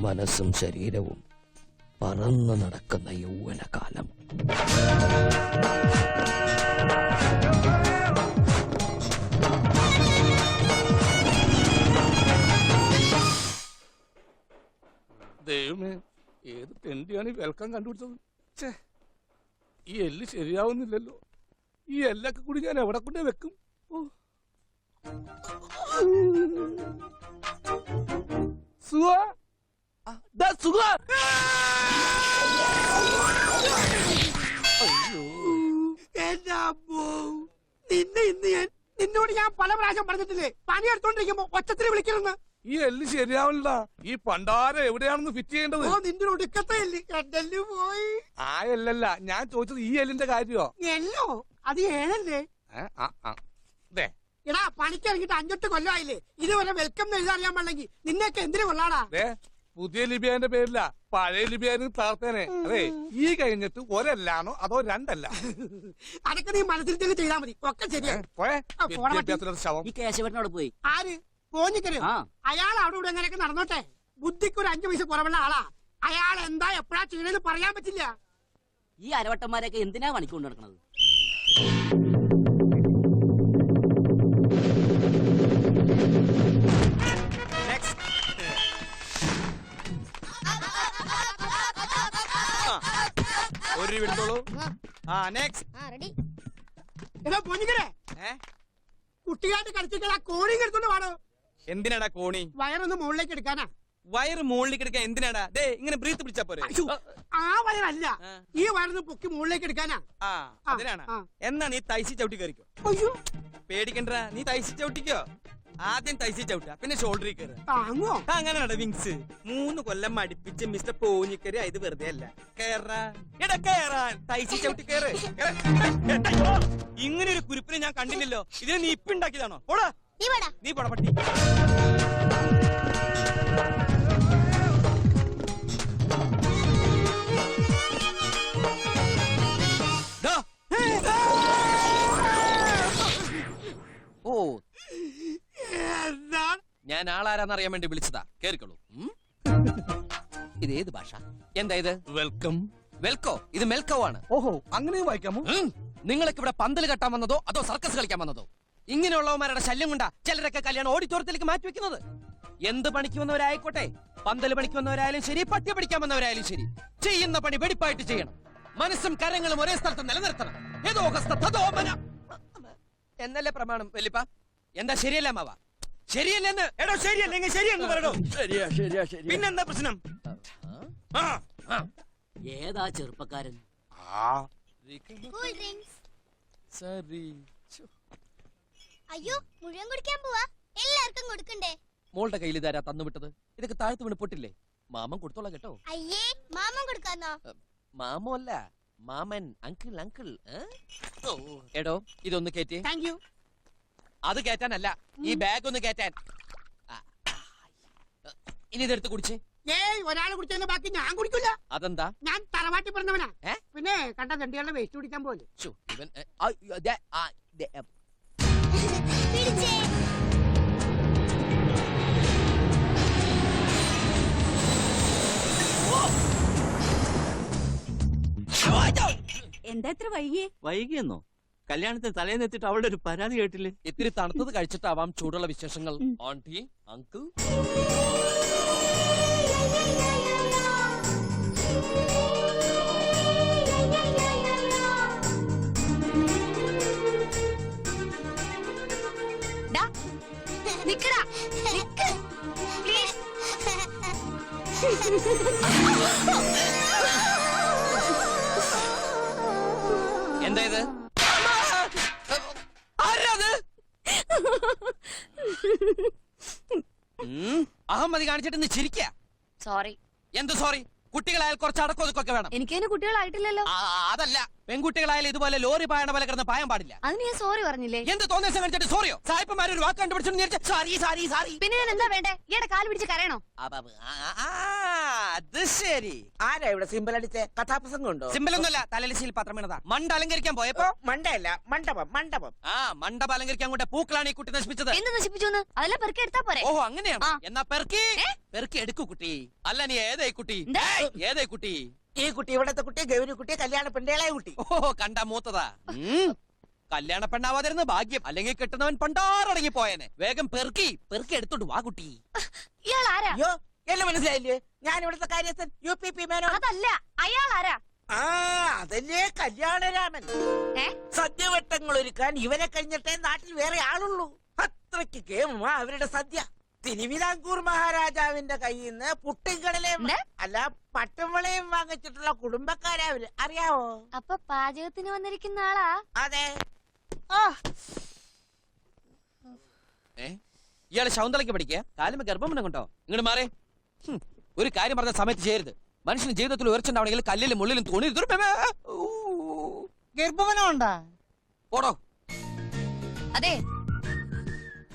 മനസ്സും ശരീരവും പറന്നു നടക്കുന്ന യൗവനകാലം. ദൈവമേ ഏത് തെണ്ടിയാണ് ഈ വെൽക്കം കണ്ടുപിടിച്ചത്? ഛേ ഈ എല്ല് ശരിയാവുന്നില്ലല്ലോ. ഈ എല്ലൊക്കെ കൂടി ഞാൻ എവിടെ കൊണ്ടേ വെക്കും? ഓ. സുഖാ? നിന്നെ ഇന്ന് ഞാൻ നിന്നോട് ഞാൻ പല പ്രാവശ്യം പറഞ്ഞിട്ടില്ലേ? പണിയെടുത്തോണ്ടിരിക്കുമ്പോ ഒച്ചത്തിൽ വിളിക്കണമെന്ന് ഈ എല്ല് ശരിയാവില്ല ഈ പണ്ടാരം എവിടെയാണെന്ന് ഫിറ്റ് ചെയ്യേണ്ടത്? ഓ നിന്റെ ഒടുക്കത്തെ എല്ല്. പോയി. ആ എല്ലല്ല. ഞാൻ ചോദിച്ചത് ഈ എല്ലിന്റെ കാര്യോ? എല്ലോ? അത് ഏഴല്ലേ? എടാ പണിക്കിറങ്ങിട്ട് അഞ്ചെട്ട് കൊല്ലമായില്ലേ? ഇതുവരെ വെൽക്കം എഴുതാറിയാൻ പാടില്ലെങ്കിൽ നിന്നെയൊക്കെ എന്തിനു കൊള്ളാടാ? പുതിയ ലിബിയാന്റെ പേരില്ല പഴയ ലിബിയാന് താർത്തേനെ അതെ ഈ കഴിഞ്ഞിട്ട് ഒരല്ലാണോ അതോ രണ്ടല്ല? അതൊക്കെ നീ മനസ്സിൽ തന്നെ ചെയ്താൽ മതി. ഒക്കെ ശരിയാണ് ശവം. ഈ കേശവനോട് പോയി. ആര്? പോഞ്ഞിക്കരു അയാൾ അവിടെ ഇവിടെ എങ്ങനെയൊക്കെ നടന്നോട്ടെ? ബുദ്ധിക്ക് ഒരു അഞ്ചു പൈസ കുറവുള്ള ആളാ. അയാൾ എന്താ എപ്പോഴാ ചെയ്യണെന്ന് പറയാൻ പറ്റില്ല. ഈ അരവട്ടന്മാരെയൊക്കെ എന്തിനാ പണിക്കൊണ്ട് നടക്കണത് ഒരു രൂപ എടുത്തോളൂ. ആ റെഡി എടാ പോഞ്ഞിക്കരെ ഏ? കുട്ടിയായിട്ട് കളിച്ചിട്ട് ആ കോണിയും എടുത്തോണ്ട് വാടോ. എന്തിനാടാ കോണി? വയറൊന്ന് മുകളിലേക്ക് എടുക്കാനാ. വയറ് മുകളിലേക്ക് എടുക്കാൻ എന്തിനാടാ? ദേ ഇങ്ങനെ ബ്രീത്ത് പിടിച്ചാ പോരെ. ആ. വയറല്ല. ആ. ഈ വയറൊന്ന് പൊക്കി മുകളിലേക്ക് എടുക്കാനാ. ആ ആ, അതിനാണ്. എന്നാ നീ തൈസി ചവിട്ടി കയറിക്കോ. അയ്യോ. പേടിക്കണ്ട നീ തൈസി ചവിട്ടിക്കോ. ആദ്യം തൈസി ചവിട്ടാ പിന്നെ ഷോൾഡറിൽ കയറുക. അങ്ങനെ അങ്ങനെയാണ് വിങ്സ് മൂന്ന് കൊല്ലം മടിപ്പിച്ച് മിസ്റ്റർ പോഞ്ഞിക്കരി ഇത് വെറുതെ അല്ല. എടാ കേറാൻ. തൈസി ചവിട്ടി കേറ്. ഇങ്ങനെ ഒരു കുരുപ്പിനെ ഞാൻ കണ്ടില്ലല്ലോ. ഇതിനെ നീ ഇപ്പിണ്ടാക്കിയതാണോ? ഓടാ നീ പോടാ പട്ടി. ഞാൻ ആളാരാന്നറിയാൻ വേണ്ടി വിളിച്ചതാ. കേറിക്കോളൂ? ഇത് ഏത് ഭാഷ? എന്താ ഇത്? വെൽക്കം. വെൽക്കോ ഇത് മെൽക്കോ ആണ് ഓഹോ അങ്ങനെയും വായിക്കാമോ? നിങ്ങൾക്ക് നിങ്ങളൊക്കെ ഇവിടെ പന്തൽ കെട്ടാൻ വന്നതോ അതോ സർക്കസ് കളിക്കാൻ വന്നതോ? ഇങ്ങനെയുള്ളവന്മാരുടെ ശല്യം കൊണ്ടാ ചിലരൊക്കെ കല്യാണം ഓഡിറ്റോറിയത്തിലേക്ക് മാറ്റി വെക്കുന്നത്. എന്ത് പണിക്ക് വന്നവരായിക്കോട്ടെ? പന്തൽ പണിക്ക് വന്നവരായാലും ശരി പട്ടി പഠിക്കാൻ വന്നവരായാലും ശരി. ചെയ്യുന്ന പണി വെടിപ്പായിട്ട് ചെയ്യണം. മനസ്സും കരങ്ങളും ഒരേ സ്ഥലത്ത് നിലനിർത്തണം. ഏതോ എന്നല്ലേ പ്രമാണം വലിപ്പ എന്താ ശരിയല്ല മാവ ശരിയല്ലെന്ന്. എടോ ശരിയല്ലെങ്കിൽ ശരിയെന്ന് പറയടോ. ശരിയാ ശരിയാ ശരി പിന്നെന്താ പ്രശ്നം? ആ. ഏതാ ചെറുപ്പക്കാരൻ? കൂൾ ഡ്രിങ്ക്സ് സരി. അയ്യോ മുഴുവൻ കുടിക്കാൻ പോവാ. എല്ലാവർക്കും കൊടുക്കണ്ടേ? മോളുടെ കയ്യിൽ ഇതാരാ തന്നുവിട്ടത് ഇതൊക്കെ താഴ്ത്തു വീണ് പൊട്ടില്ലേ? മാമൻ കൊടുത്തോളാം കേട്ടോ. അയ്യേ മാമൻ കൊടുക്കാന്നോ? മാമോ അല്ല. മാമൻ അങ്കിൾ അങ്കിൾ ഏ? എടോ ഇതൊന്ന് കേറ്റി താങ്ക് യു അത് കേറ്റാനല്ല. ഈ ബാഗ് ഒന്ന് കേറ്റാൻ. ഇനി ഇതെടുത്ത് കുടിച്ച്. ഏയ് ഒരാൾ കുടിച്ചതിന് ബാക്കി ഞാൻ കുടിക്കില്ല അതെന്താ? ഞാൻ തറവാട്ടി പറഞ്ഞവനാ പിന്നെ കണ്ട തെണ്ടികളുടെ വേസ്റ്റ് കുടിക്കാൻ പോലെ ഇവൻ ആ, ദേ, ആ, പിടിച്ചേ. എന്താ ഇത്ര വൈകിയേ? വൈകിയെന്നോ? കല്യാണത്തിന് തലേന്ന് എത്തിട്ട് അവളുടെ ഒരു പരാതി കേട്ടില്ലേ? ഇത്തിരി തണുത്തത് കഴിച്ചിട്ടാവാം ചൂടുള്ള വിശേഷങ്ങൾ. Aunty uncle? നിക്കടാ. ഉം, അഹമ്മതി കാണിച്ചിട്ട് നീ ചിരിക്ക. സോറി എന്ത് സോറി കുട്ടികളായാൽ കുറച്ച് അടക്കൊതുക്കൊക്കെ വേണം. എനിക്ക് കുട്ടികളായിട്ടില്ലല്ലോ. ആ, അതല്ല. പെൺകുട്ടികളായാലും ഇതുപോലെ ലോറി പായണ പോലെ കിടന്ന് പായാൻ പാടില്ല. അതിന് ഞാൻ സോറി പറഞ്ഞില്ലേ? എന്ത് തോന്നിയ കാണിച്ചിട്ട് സോറിയോ സായിപ്പന്മാർ ഒരു വാക്ക് കണ്ടുപിടിച്ചു സാരി സാരി സാരി പിന്നെ ഞാൻ എന്താ വേണ്ടേ? ഈയുടെ കാൽ പിടിച്ച് കരയണോ? അത് ശരി. ആരാ ഇവിടെ സിമ്പിൾ അടിച്ച്? കഥാപ്രസംഗം ഉണ്ടോ സിമ്പിളൊന്നുമല്ല തലലിശയിൽ പത്രം വീണതാ. മണ്ട അലങ്കരിക്കാൻ പോയപ്പോ മണ്ടയല്ല മണ്ഡപം മണ്ഡപം. ആ മണ്ഡപം അലങ്കരിക്കാൻ കൊണ്ട് പൂക്കളാണ് ഈ കുട്ടി നശിപ്പിച്ചത്. എന്ത് നശിപ്പിച്ചു അതെല്ലാം പെറുക്കി എടുത്താ പോരെ. ഓഹോ അങ്ങനെയാണ്. എന്നാ പെറുക്കി. പെറുക്കി എടുക്കൂ കുട്ടി. അല്ല നീ ഏതായി കുട്ടി? ഏതായി കുട്ടി? ഈ കുട്ടി ഇവിടത്തെ കുട്ടി ഗൗരി കുട്ടി കല്യാണ പെണ്ടേളായ കുട്ടി. ഓഹോ കണ്ട മൂത്തതാ. കല്യാണ പെണ്ണാവാതിരുന്ന ഭാഗ്യം. അല്ലെങ്കിൽ കിട്ടുന്നവൻ പണ്ടാറടങ്ങി പോയനെ വേഗം പെറുക്കി പെറുക്കി എടുത്തോണ്ട് വാ കുട്ടി. ഇയാൾ ആരാ അയ്യോ എല്ലാം മനസ്സിലായില്ലേ? ഞാൻ ഇവിടുത്തെ കാര്യസ്ഥൻ യു പി പി മേനോ അതല്ല അയാൾ ആരാ ആ അതല്ലേ കല്യാണരാമൻ. സദ്യവട്ടങ്ങൾ ഒരുക്കാൻ ഇവരെ കഴിഞ്ഞിട്ടേ നാട്ടിൽ വേറെ ആളുള്ളൂ. അത്രയ്ക്ക് ഗെയിമുമാ അവരുടെ സദ്യ. തിരുവിതാംകൂർ മഹാരാജാവിന്റെ കയ്യിൽ നിന്ന് പുട്ടിൻകടലയും അല്ല പട്ടുമ്പളയും വാങ്ങിച്ചിട്ടുള്ള കുടുംബക്കാരാ അവർ. അറിയാവോ? അപ്പൊ പാചകത്തിന് വന്നിരിക്കുന്ന ആളാ? അതെ. ഏ? ഇയാൾ ശൗന്തളയ്ക്ക് പഠിക്കുക കാലം ഗർഭം കൊണ്ടോ ഇങ്ങോട്ട് മാറേ. ഒരു കാര്യം പറഞ്ഞ സമയത്ത് ചെയ്യരുത്. മനുഷ്യന് ജീവിതത്തിൽ ഉയർച്ചുണ്ടാവണമെങ്കിൽ കല്ലിലും മുള്ളിലും തോണി ഗർഭവനമുണ്ടാ? പോടോ. അതെ.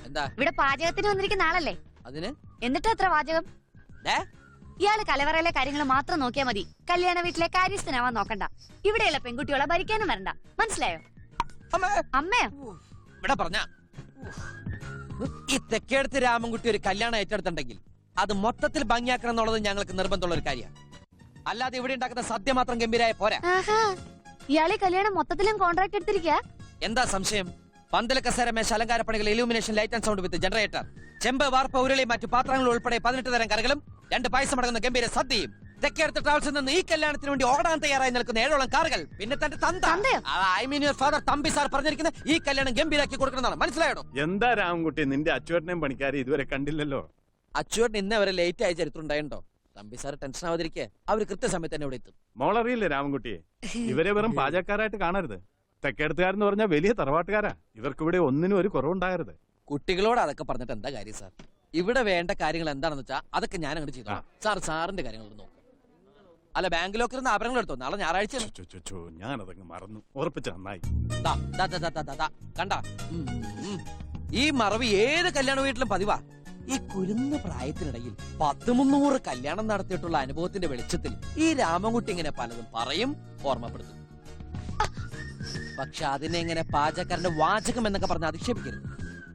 എന്താ? ഇവിടെ പാചകത്തിന് വന്നിരിക്കുന്ന ആളല്ലേ? അതിന്? എന്നിട്ട് എത്ര വാചകം ഡേ ഇയാൾ കലവറയിലെ കാര്യങ്ങൾ മാത്രം നോക്കിയാ മതി. കല്യാണ വീട്ടിലെ കാര്യസ്ഥനാവാൻ നോക്കണ്ട. ഇവിടെയുള്ള പെൺകുട്ടികളെ ഭരിക്കാനും വരണ്ട. മനസ്സിലായോ? അമ്മേ. അമ്മയോ? ഇവിടെ പറഞ്ഞ. ഈ തെക്കേടത്ത് രാമൻകുട്ടി ഒരു കല്യാണം ഏറ്റെടുത്തിട്ടുണ്ടെങ്കിൽ അത് മൊത്തത്തിൽ ഭംഗിയാക്കണം എന്നുള്ളത് ഞങ്ങൾക്ക് നിർബന്ധമുള്ള ഒരു കാര്യമാണ്. അല്ലാതെ ഇവിടെ ഉണ്ടാക്കുന്ന സദ്യ മാത്രം ഗംഭീരായ പോരാ. ആഹാ ഇയാളെ കല്യാണം മൊത്തത്തിലും കോൺട്രാക്ട് എടുത്തിരിക്കാ? എന്താ സംശയം? പന്തല കസേര മേശ അലങ്കാര പണികൾ illumination light and sound with generator ചെമ്പ് വാർപ്പ ഉരുളി മറ്റു പാത്രങ്ങൾ ഉൾപ്പെടെ പതിനെട്ട് തരം കറികളും രണ്ട് പായസം അടങ്ങുന്ന ഗംഭീര സദ്യയും. തെക്കേടത്ത് ട്രാവൽസിൽ നിന്ന് ഈ കല്യാണത്തിന് വേണ്ടി ഓടാൻ തയ്യാറായി നിൽക്കുന്ന ഏഴോളം കാറുകൾ. പിന്നെ തന്റെ തന്ത? I mean your father Thampi sir പറഞ്ഞിരിക്കുന്ന ഈ കല്യാണം ഗംഭീരാക്കി കൊടുക്കണമെന്നാണ്. മനസ്സിലായോ? എന്താ രാമൻകുട്ടി നിന്റെ അച്ചുവേട്ടനെയും പണിക്കാരെ ഇതുവരെ കണ്ടില്ലല്ലോ? അച്ചുവേട്ടൻ ഇന്ന് വരെ ലേറ്റ് ആയ ചരിത്രം ഉണ്ടായിട്ടുണ്ടോ? തമ്പി സാർ ടെൻഷൻ ആവാതിരിക്കെ. അവർ കൃത്യസമയത്ത് തന്നെ ഇവിടെ എത്തും. മോളറിയില്ലേ രാമൻകുട്ടിയെ? ഇവരെ വെറും പാചകക്കാരായിട്ട് കാണരുത്. തെക്കേടത്തുകാരെന്ന് പറഞ്ഞാൽ വലിയ തറവാട്ടുകാരാ. ഇവർക്കിവിടെ ഒന്നിനും ഒരു കുറവുണ്ടാകരുത്. കുട്ടികളോട് അതൊക്കെ പറഞ്ഞിട്ട് എന്താ കാര്യം സാർ ഇവിടെ വേണ്ട കാര്യങ്ങൾ എന്താണെന്ന് വെച്ചാൽ അതൊക്കെ ഞാൻ അങ്ങോട്ട് ചെയ്തു സാർ സാറിന്റെ കാര്യങ്ങൾ നോക്കും. അല്ല ബാങ്ക് ലോക്കറിൽ നിന്ന് ആഭരണങ്ങൾ എടുത്തോ? നാളെ ഞായറാഴ്ച ഞാനതങ്ങ് മറന്നു. ഉറപ്പിച്ച നന്നായി. കണ്ട? ഈ മറവ് ഏത് കല്യാണ വീട്ടിലും പതിവാ? ഈ കുരുന്ന പ്രായത്തിനിടയിൽ പത്ത് മുന്നൂറ് കല്യാണം നടത്തിയിട്ടുള്ള അനുഭവത്തിന്റെ വെളിച്ചത്തിൽ ഈ രാമൻകുട്ടി ഇങ്ങനെ പലതും പറയും ഓർമ്മപ്പെടുത്തും. പക്ഷെ അതിനെ ഇങ്ങനെ പാചകക്കാരന്റെ വാചകം എന്നൊക്കെ പറഞ്ഞ് അധിക്ഷേപിക്കരുത്.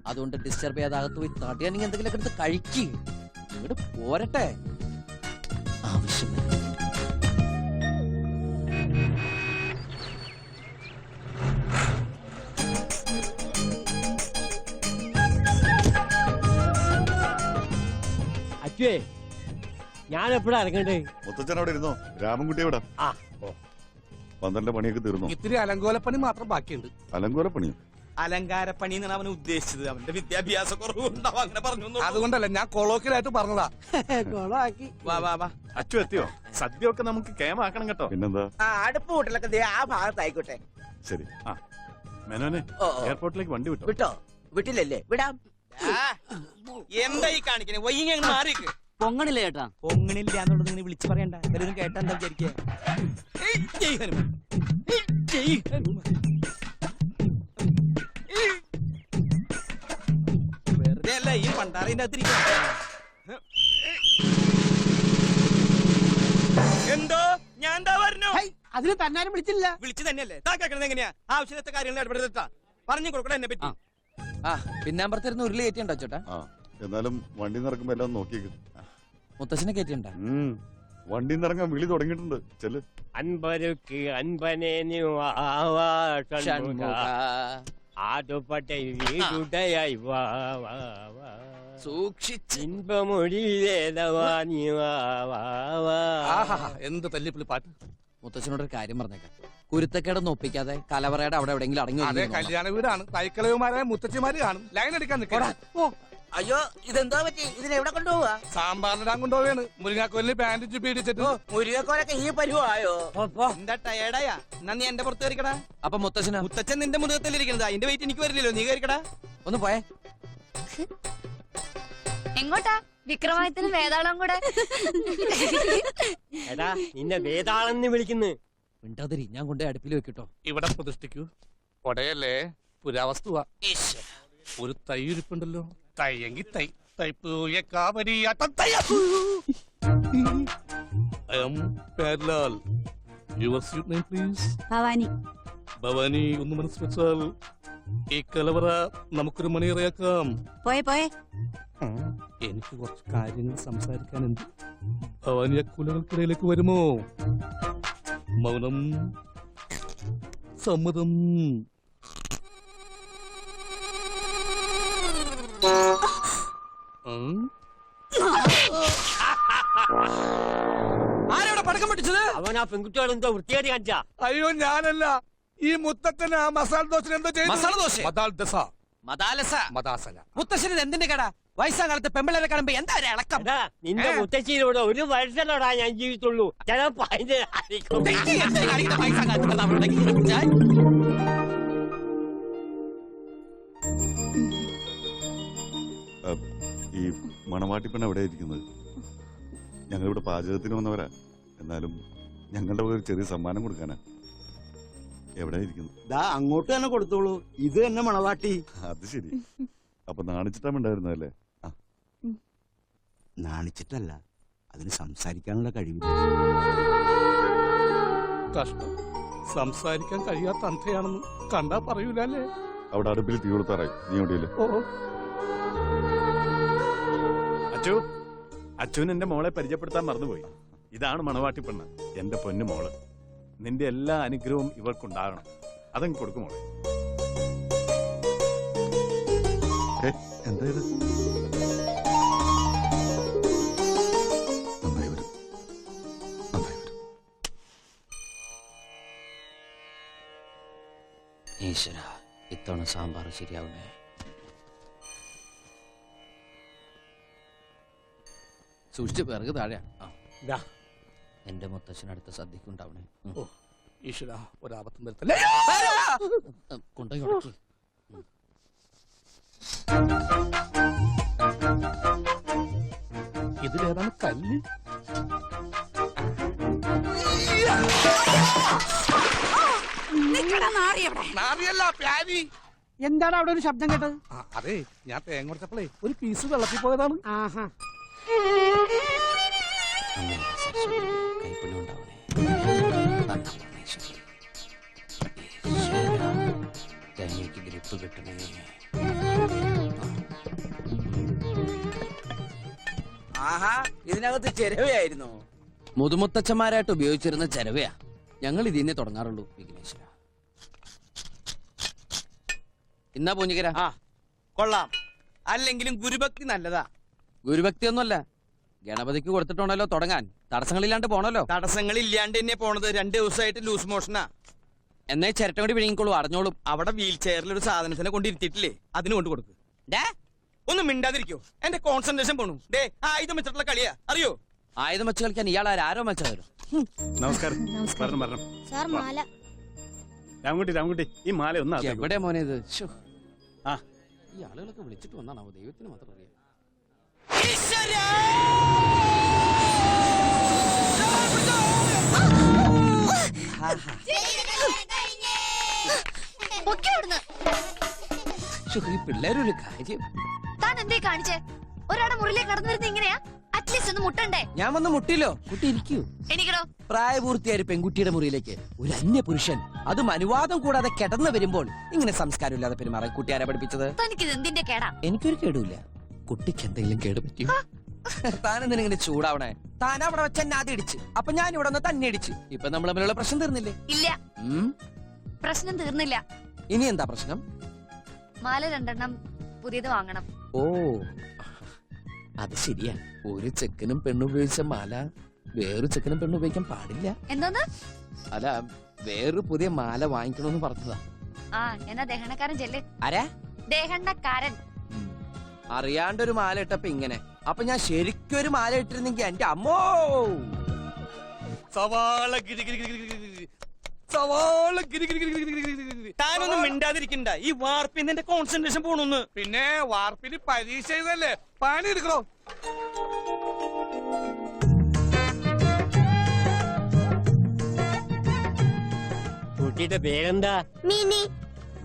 അതുകൊണ്ട് ഡിസ്റ്റർബ് ചെയ്യാതാകത്ത് പോയി തടിയാണെങ്കിൽ എന്തെങ്കിലുമൊക്കെ എടുത്ത് കഴിക്കുക പോരട്ടെ. ആവശ്യം വരും. ഞാൻ എപ്പോഴാ ഇറങ്ങണ്ടേ മുത്തച്ഛൻ അവിടെ ഇരുന്നോ? രാമൻകുട്ടി എവിടെ? ആ, പന്ത്രണ്ട് പണിയൊക്കെ തീർന്നു? ഇത്തിരി അലങ്കോലപ്പണി മാത്രം ബാക്കിയുണ്ട്. അലങ്കോല പണിയോ അലങ്കാരപ്പണി എന്നാണ് അവൻ ഉദ്ദേശിച്ചത്. അവന്റെ വിദ്യാഭ്യാസ കുറവുണ്ടാവും അങ്ങനെ പറഞ്ഞു അതുകൊണ്ടല്ല ഞാൻ കൊളോക്കിലായിട്ട് പറഞ്ഞതാ. കൊളാക്കി. വാ വാ വാ. അച്ചു എത്തിയോ? സദ്യ ഒക്കെ നമുക്ക് കേമാക്കണം കേട്ടോ. പിന്നെന്താ? ആ അടുപ്പ് കൂട്ടലൊക്കെ ദേ ആ ഭാഗത്തായിക്കോട്ടെ. ശരി. ആ മെനോനെ. എയർപോർട്ടിലേക്ക് വണ്ടി വിട്ടോ? വിട്ടോ? വിട്ടില്ലല്ലേ? വിടാം. എന്താ ഈ കാണിക്കണേ? വൈകി അങ്ങ് മാറിക്ക്. പൊങ്ങണില്ല ചേട്ടാ? പൊങ്ങണില്ല എന്നുള്ളത് ഇങ്ങനെ വിളിച്ചു പറയണ്ട. എല്ലാവരും കേട്ടാ എന്താ വിചാരിക്കുക. വെറുതെ അല്ല ഈ പണ്ടാറിന്റെ അകത്തിരിക്കുക എന്തോ? ഞാൻ എന്താ പറഞ്ഞു? അതിന് തന്നാരും വിളിച്ചില്ല. വിളിച്ചു തന്നെയല്ലേ? താ കേൾക്കണത് എങ്ങനെയാ? ആവശ്യത്തെ കാര്യങ്ങൾ ഇടപെടുത്താ പറഞ്ഞു കൊടുക്കണം എന്നെ പറ്റി ആ പിന്നാമ്പറത്തിരുന്ന് ഉരുളി കയറ്റിയുണ്ടോ ചേട്ടാ ആ എന്നാലും വണ്ടി നിറക്കുമ്പോ എല്ലാം നോക്കിയേക്ക്. മുത്തശ്ശനെ കയറ്റിയുണ്ടോ. വണ്ടി നിറങ്ങാൻ വിളി തുടങ്ങിയിട്ടുണ്ട്. ചെൽ അൻപരുക്ക് അൻപനെ എന്ത് തല്ലിപ്പിളി പാട്ട്. മുത്തച്ഛനോട് ഒരു കാര്യം പറഞ്ഞേക്കാം. കുരുത്തക്കേടൊന്നും ഒപ്പിക്കാതെ കലവറയുടെ അവിടെ എവിടെയെങ്കിലും അടങ്ങി അതെ ഒതുങ്ങി കല്യാണ വീടാണ്. തൈക്കളവുമാരായ മുത്തച്ഛിമാര് കാണും. ലൈൻ എടുക്കാൻ നിൽക്കാം അയ്യോ ഇതെന്താ പറ്റി? ഇതിനെവിടെ കൊണ്ടുപോവാ? സാമ്പാറിനിടാൻ കൊണ്ടുപോവാണ് മുരിങ്ങാക്കോലിന് പാന്റ് ചുപ്പി ഇടിച്ചിട്ട് മുരുകക്കോലൊക്കെ ഈ പരിവായോ? എന്താ ടയർഡായാ എന്നാ നീ എന്റെ പുറത്ത് കയറിക്കടാ. അപ്പൊ മുത്തച്ഛന? മുത്തച്ഛൻ നിന്റെ മുതുകത്തിലിരിക്കുന്നത്. അതിന്റെ വെയിറ്റ് എനിക്ക് വരില്ലല്ലോ. നീ കയറിക്കടാ. ഒന്ന് പോയേ. എങ്ങോട്ടാ? വിക്രമാദിത്യനും വേതാളം കൂടെ. എടാ നിന്നെ വേതാളെന്ന് വിളിക്കുന്നു. മിണ്ടാതിരി ഞാൻ കൊണ്ടേ അടുപ്പിൽ വെക്കിട്ടോ. ഇവിടെ പ്രതിഷ്ഠിക്കൂ. കൊടയല്ലേ? പുരാവസ്തുവാ. ഒരു തൈ ഇരിപ്പുണ്ടല്ലോ തൈയെങ്കി തൈ. തൈപ്പൂയ കാവരി your sweet name please. Bhavani. Bhavani ഒന്ന് മനസ്സിൽ വെച്ചാൽ ഈ കലവറ നമുക്കൊരു മണിയറയാക്കാം. പോയെ പോയെ. എനിക്ക് കുറച്ച് കാര്യങ്ങൾ സംസാരിക്കാനുണ്ട്. ഭവാനി കുലകൾക്കിടയിലേക്ക് വരുമോ? മൗനം സമ്മതം. ഉം. ആരവിടെ പടക്കം പഠിച്ചത് അവൻ ആ പെൺകുട്ടികൾ എന്തോ വൃത്തിയായിട്ട് കാണിച്ചാ. അയ്യോ ഞാനല്ല. ഈ മുത്തച്ഛന് ആ മസാല ദോശ എന്തോ ചെയ്തു? മസാല ദോശ? മതാൽ ദസ. മതാലസ മതാസല മുത്തശ്ശന് എന്തിന്റെ കട? വയസ്സാകാലത്ത് പെമ്പിളരെ കാണുമ്പോ എന്താ ഒരു ഇളക്കം? എടാ നിന്റെ? മുത്തശ്ശിയിലൂടെ ഒരു വർഷത്തോടാ ഞാൻ ജീവിച്ചുള്ളൂ. ചിലപ്പോ അതിന്റെ ഇങ്ങനെ പിടിച്ചാൽ? ഈ മണവാട്ടി പെണ്ണ് എവിടെ ഇരിക്കുന്നത്? ഞങ്ങളിവിടെ പാചകത്തിന് വന്നവരാ. എന്നാലും ഞങ്ങളുടെ ഒരു ചെറിയ സമ്മാനം കൊടുക്കാനാ. എവിടെ ഇരിക്കുന്നു? ദാ അങ്ങോട്ട് തന്നെ കൊടുത്തോളൂ. ഇത് തന്നെ മണവാട്ടി. അത് ശരി. അപ്പൊ നാണിച്ചിട്ടാണ്ടായിരുന്നല്ലേ നാണിച്ചിട്ടല്ല അതിന് സംസാരിക്കാനുള്ള കഴിവ്. കഷ്ടം. സംസാരിക്കാൻ കഴിയാത്ത അന്ധയാണെന്ന് കണ്ടാ പറയൂലല്ലേ അവിടെ അടുപ്പിൽ തീ കൊടുത്താറായി നീ എവിടെയല്ലേ? അച്ചു അച്ഛൻ എന്റെ മോളെ പരിചയപ്പെടുത്താൻ മറന്നുപോയി. ഇതാണ് മണവാട്ടി പെണ്ണ് എന്റെ പൊന്നു മോൾ. നിന്റെ എല്ലാ അനുഗ്രഹവും ഇവർക്കുണ്ടാകണം അതങ്ങ് കൊടുക്കുമോ എന്താ ഇത്? ഈശ്വര ഇത്തവണ സാമ്പാർ ശരിയാവണേ സൂക്ഷിച്ച് പിറകു താഴെയാണ് ദാ. എന്റെ മുത്തച്ഛനടുത്ത സദ്യക്കുണ്ടാവണേ. ഓ. ഈശ്വര ഒരാപത്തും വരുത്തല്ലേ. ഉം, കൊണ്ടുപോയി ഉടക്കി ഇതിലേതാണ് കല്ല്? എന്താണ് അവിടെ ഒരു ശബ്ദം കേട്ടത്? അതെ ഞാൻ തേങ്ങ കൊടുത്തപ്പോഴേ ഒരു പീസ് വെള്ളത്തിൽ പോയതാണ്. ആഹാ. കൈപ്പുണ്യം ഉണ്ടാവണേ ഗ്രിപ്പ് കിട്ടണേ. ആഹാ ഇതിനകത്ത് ചെരവയായിരുന്നു. മുതുമുത്തച്ഛന്മാരായിട്ട് ഉപയോഗിച്ചിരുന്ന ചെരവയാ. ഞങ്ങൾ ഇതിന്നെ തുടങ്ങാറുള്ളൂ വിഘ്നേശ്വര. എന്നാ പൂഞ്ഞിക്കര. ആ കൊള്ളാം. അല്ലെങ്കിലും ഗുരുഭക്തി നല്ലതാ. ഗുരുഭക്തി ഒന്നുമല്ല ഗണപതിക്ക് കൊടുത്തിട്ടുണ്ടല്ലോ തുടങ്ങാൻ. തടസ്സങ്ങളില്ലാണ്ട് പോണല്ലോ. തടസ്സങ്ങൾ ഇല്ലാണ്ട് തന്നെ പോണത് രണ്ട് ദിവസമായിട്ട് ലൂസ് മോഷനാ എന്നേ ചിരട്ടം കൂടി വിഴുങ്ങിക്കോളൂ അറിഞ്ഞോളും. അവിടെ വീൽ ചെയറിൽ ഒരു സാധനത്തിനെ കൊണ്ടിരുത്തിയിട്ടില്ലേ അതിന് കൊണ്ട് കൊടുക്ക്. ഒന്നും ഒന്ന് മിണ്ടാതിരിക്കോ. എന്റെ കോൺസെൻട്രേഷൻ പോണു. ഡേ ആയുധം വെച്ചിട്ടുള്ള കളിയാ. അറിയോ? ആയുധം വെച്ച് കളിക്കാൻ ഇയാൾ ആരോ? മത്സരം നമസ്കാരം. വരണം സാർ മാല. രാമൻകുട്ടി രാമൻകുട്ടി ഈ മാല ഒന്ന് എവിടെ മോനെ ഇത്? ആ. ഈ ആളുകളൊക്കെ വിളിച്ചിട്ട് വന്നാണോ ദൈവത്തിന് മാത്രം അറിയാം. പിള്ളേരൊരു കാര്യം. താൻ എന്തേ കാണിച്ചേ? ഒരാടെ മുറിയിലേക്ക് കടന്നു വരുന്ന ഇങ്ങനെയാ അറ്റ്ലീസ്റ്റ് ഒന്ന് മുട്ടണ്ടേ? ഞാൻ വന്ന് മുട്ടില്ലോ കുട്ടി ഇരിക്കൂ. എനിക്കടോ. പ്രായപൂർത്തിയായ പെൺകുട്ടിയുടെ മുറിയിലേക്ക് ഒരു അന്യ പുരുഷൻ അതും അനുവാദം കൂടാതെ കിടന്നു വരുമ്പോൾ ഇങ്ങനെ സംസ്കാരമില്ലാതെ പെരുമാറാൻ കുട്ടി ആരാ പഠിപ്പിച്ചത്? തനിക്കിത് എന്തിന്റെ കേടാ? എനിക്കൊരു കേടുമില്ല. കുട്ടിക്ക് എന്തെങ്കിലും കേട് പറ്റിയോ? താനെന്തിനാ ഇങ്ങനെ ചൂടാവണേ? താൻ അവിടെ വെച്ച് എന്നെ ആദ്യം ഇടിച്ച്. അപ്പൊ ഞാൻ ഇവിടെ ഒന്ന് തന്നെ ഇടിച്ച്. ഇപ്പൊ നമ്മൾ തമ്മിലുള്ള പ്രശ്നം തീർന്നില്ലേ? ഇല്ല. പ്രശ്നം തീർന്നില്ല. ഇനി എന്താ പ്രശ്നം? മാല രണ്ടെണ്ണം പുതിയത് വാങ്ങണം. ഓ. അത് ശരിയാ. ഒരു ചെക്കനും പെണ്ണും ഉപയോഗിച്ച മാല വേറൊരു ചെക്കനും പെണ്ണും ഉപയോഗിക്കാൻ പാടില്ല. എന്തോന്ന്? അല്ല വേറൊരു പുതിയ മാല വാങ്ങിക്കണമെന്ന് പറഞ്ഞതാ. ആ എന്നാ ദഹനക്കാരൻ ചെല്ല്. ആരാ? ദഹനക്കാരൻ. അറിയാണ്ടൊരു മാല ഇട്ടപ്പോ ഇങ്ങനെ അപ്പൊ ഞാൻ ശരിക്കും ഒരു മാല ഇട്ടിരുന്നെങ്കി എന്റെ അമ്മോ സവാള ഗിരി ഗിരി ഗിരി ഗിരി ഗിരി. സവാള ഗിരി ഗിരി ഗിരി ഗിരി ഗിരി ഗിരി ഗിരി. താനൊന്നും മിണ്ടാതിരിക്കണ്ട ഈ വാർപ്പിൽ എന്റെ കോൺസെൻട്രേഷൻ പോണൊന്ന് പിന്നെ വാർപ്പിന് പരീക്ഷ എഴുതല്ലേ പണി എടുക്കണോ കുട്ടിയുടെ പേരെന്താ മിനി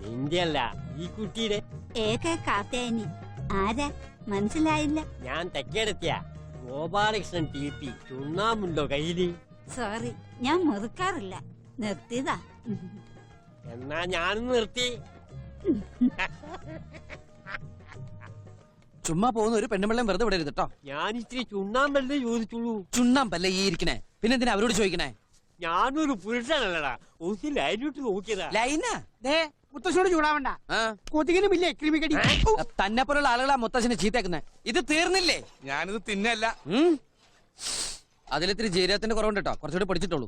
നിന്റെ അല്ല ഈ കുട്ടിയുടെ ഏക കാത്തേനി ആരാ? മനസ്സിലായില്ല. ഞാൻ തെക്കേടെത്തിയ. ഗോപാലകൃഷ്ണൻ ടി പി ചുണ്ണാമ്പുണ്ടോ കയ്യിൽ? സോറി ഞാൻ മുറുക്കാറില്ല. നിർത്തിയതാ. എന്നാ ഞാനും നിർത്തി. ചുമ്മാ പോകുന്ന ഒരു പെണ്ണുമ്പള്ളം വെറുതെ വിടരുത് കേട്ടോ. ഞാൻ ഇച്ചിരി ചുണ്ണാമ്പല്ലേ ചോദിച്ചുള്ളൂ. ചുണ്ണാമ്പല്ലേ ഈ ഇരിക്കണേ? പിന്നെന്തിനാ അവരോട് ചോദിക്കണേ? ഞാനൊരു പുരുഷനല്ലടാ. ഒന്ന് ലൈനിട്ട് നോക്കിയതാ. ലൈന ദേ മുത്തശ്ശനോട് ചൂടാവണ്ട. കൊതുകിനും ഇല്ലേ ക്രിമിക്കടി തന്നെ പോലുള്ള ആളുകളാ മുത്തശ്ശനെ ചീത്തേക്കുന്നെ. ഇത് തീർന്നില്ലേ? ഞാനിത് തിന്നല്ല? അതിലിത്തിരി ജീരകത്തിന്റെ കുറവുണ്ട് കേട്ടോ കുറച്ചുകൂടി പിടിച്ചിട്ടുള്ളൂ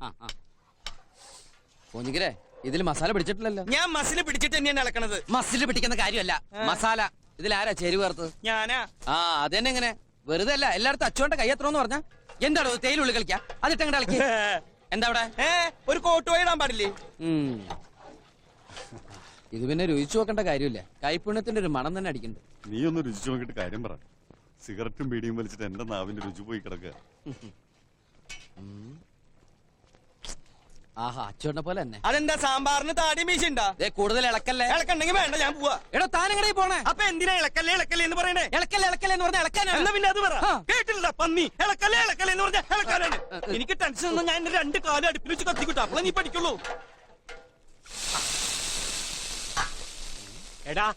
പോഞ്ഞിക്കരെ ഇതിൽ മസാല പിടിച്ചിട്ടില്ലല്ലോ. ഞാൻ മസിൽ പിടിച്ചിട്ട് തന്നെയാണ് ഇളക്കണത് മസിൽ പിടിക്കുന്ന കാര്യമല്ല. മസാല. ഇതിൽ ആരാ ചേരി വേർത്ത് ഞാനാ. ആ അത് തന്നെ എങ്ങനെ വെറുതെ അല്ല എല്ലായിടത്തും അച്ചുവന്റെ കൈ എത്രയെന്ന് പറഞ്ഞ? എന്താണോ തേയിലുള്ളി കളിക്കാ? അതിട്ടങ്ങടെ കളിക്ക് എന്താ അവിടെ? ഏ ഒരു കോട്ട് പോയി ഇടാൻ പാടില്ലേ? ഇത് പിന്നെ രുചിച്ചു നോക്കേണ്ട കാര്യമില്ല. കൈപ്പുണ്യത്തിന്റെ ഒരു മണം തന്നെ അടിക്കുന്നുണ്ട് നീ ഒന്ന് രുചിച്ചു നോക്കിയിട്ട് കാര്യം പറ. സിഗരറ്റും ബീഡിയും വലിച്ചിട്ട് എന്റെ നാവിന്റെ രുചി പോയി കിടക്കുക ആഹാ അച്ചുവന്റെ പോലെ തന്നെ. അതെന്താ സാമ്പാറിന് താടി മീശ ദേ കൂടുതൽ ഇളക്കല്ലേ? ഇളക്കണ്ടെങ്കിൽ വേണ്ട ഞാൻ പോവാ. എടോ താനെങ്ങനെ പോണേ? അപ്പൊ എന്തിനാ ഇളക്കല്ലേ ഇളക്കല്ലേ എന്ന് പറയണേ? ഇളക്കല്ലേ ഇളക്കല്ലേ എന്ന് പറഞ്ഞ എന്നാ പിന്നെ അത് പറ. കേട്ടില്ല പന്നി. ഇളക്കല്ലേ ഇളക്കല്ലേ എന്ന് പറഞ്ഞ ഇളക്കാനാണ്. എനിക്ക് ടെൻഷൻ ഒന്നും ഞാൻ എന്റെ രണ്ട് കാലം അടുപ്പിൽ വെച്ച് കത്തിക്കിട്ടു. അപ്പോഴേ നീ പഠിക്കുള്ളൂ. എടാ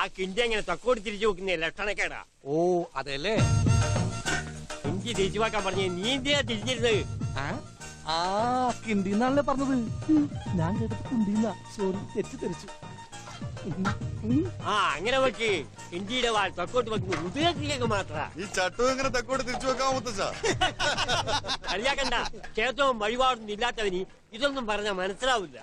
ആ കിണ്ടി എങ്ങനെ തക്കോടി തിരിച്ചു നോക്കുന്ന ലക്ഷണക്കേടാ ഓ അതല്ലേ? കിണ്ടി തിരിച്ചു പറഞ്ഞേ പറഞ്ഞ നീ എന്തിനാ തിരിഞ്ഞിരുന്നത്. ആ? കിണ്ടിന്നാണല്ലേ പറഞ്ഞത്? ഞാൻ കേട്ടത് കുണ്ടിന്നാ സോറി തെറ്റിദ്ധരിച്ചു. ആ അങ്ങനെ വെക്ക് ഇന്ത്യയുടെ വാൾ തെക്കോട്ട് വെക്കുമ്പോ ഉദയത്തിലേക്ക് മാത്ര. ഈ ചട്ടു എങ്ങനെ തെക്കോട്ട് തിരിച്ചു വെക്കാൻ മുത്തച്ഛ കളിയാക്കണ്ട. ക്ഷേത്രവും വഴിപാടൊന്നും ഇല്ലാത്തവനി ഇതൊന്നും പറഞ്ഞാൽ മനസ്സിലാവില്ല.